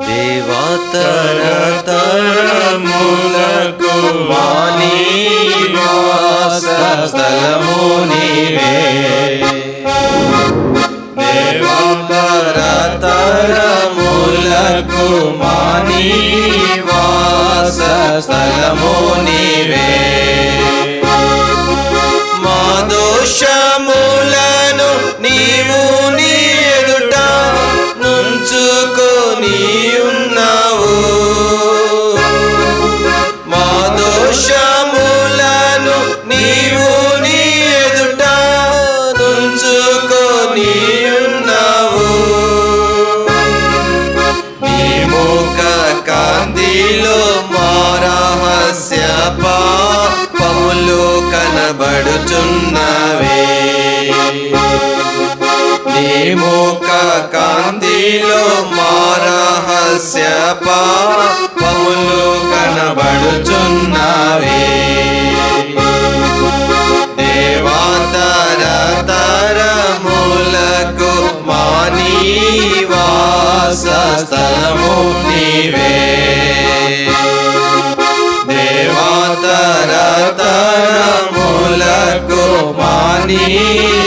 దేవాతర తరములకు వాణి స్థలము నీవే దేవాతర తరములకు మాని వాస స్థలము నీవే. కనబడుచున్నవే నీ కాంతిలో మా రహస్య పాపములు కనబడుచున్నవే. దేవాతర తరములకు మాని స్థలము నీవే. దేవాతర తరము మాని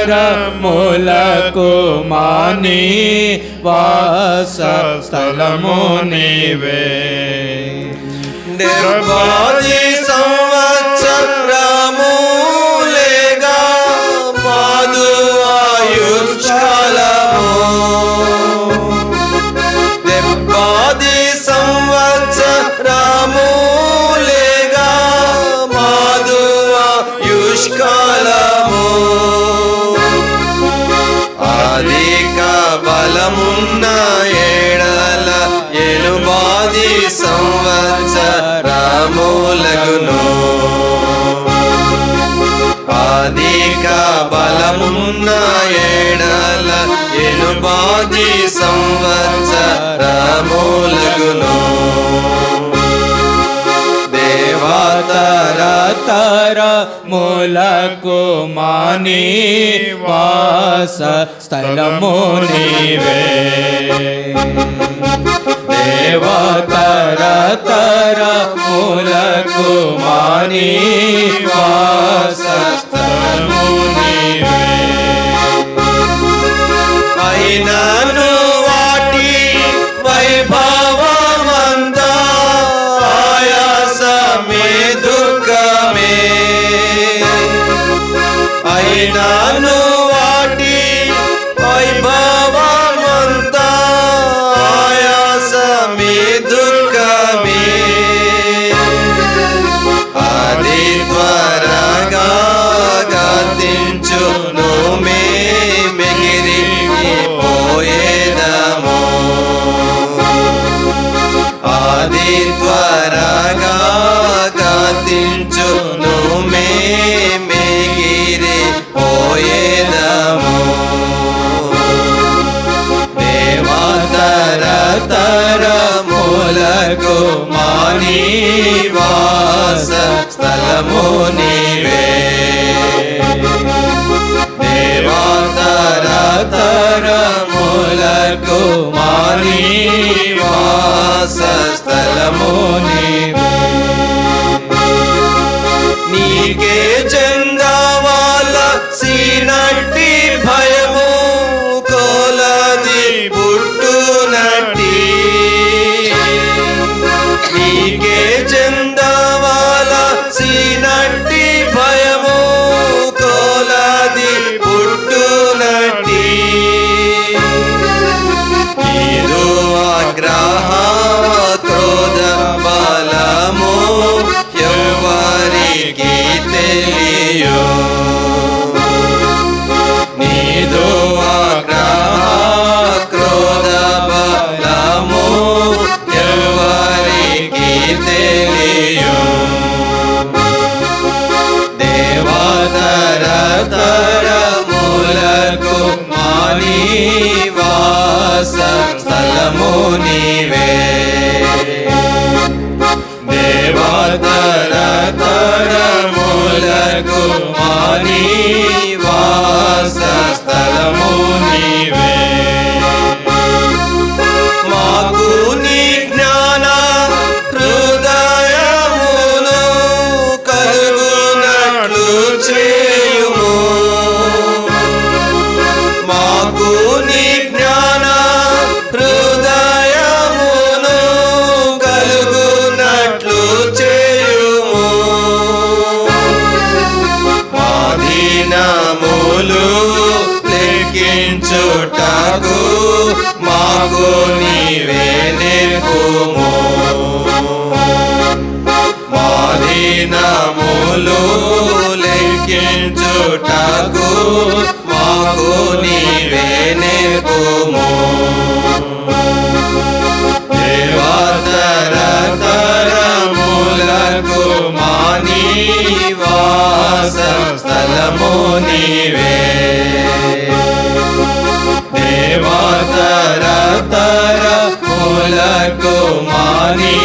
తరములకు మాని వాస స్థలము నీవే. నిర్వాది సంవత్సరములగును అధిక బలమున్న ఏడల ఎనుబాది సంవత్సరములగును. తర మూలకు మాని వాస స్థలము నీవే. దేవతర తరములకు మాని వాస స్థలము నీవే అయినను వాటి త్వరగా గతించును మే మిగిరి పోయేదము దేవాతర తరములకు మాని వాస స్థలము నీవే దేవాతర తరములకు మాని వాస స్థలము నీవే Evangelio నీదు ఆగ్రహ క్రోధబలము ఎవరికి తెలియు దేవతరతరములకు మాని వాస స్థలము నీవే నీవే నిర్గుము మాలినములు లెక్కించుటకు మాకు నీవే నిర్గుము దేవతర తరములకు మాని వాస స్థలము నీవే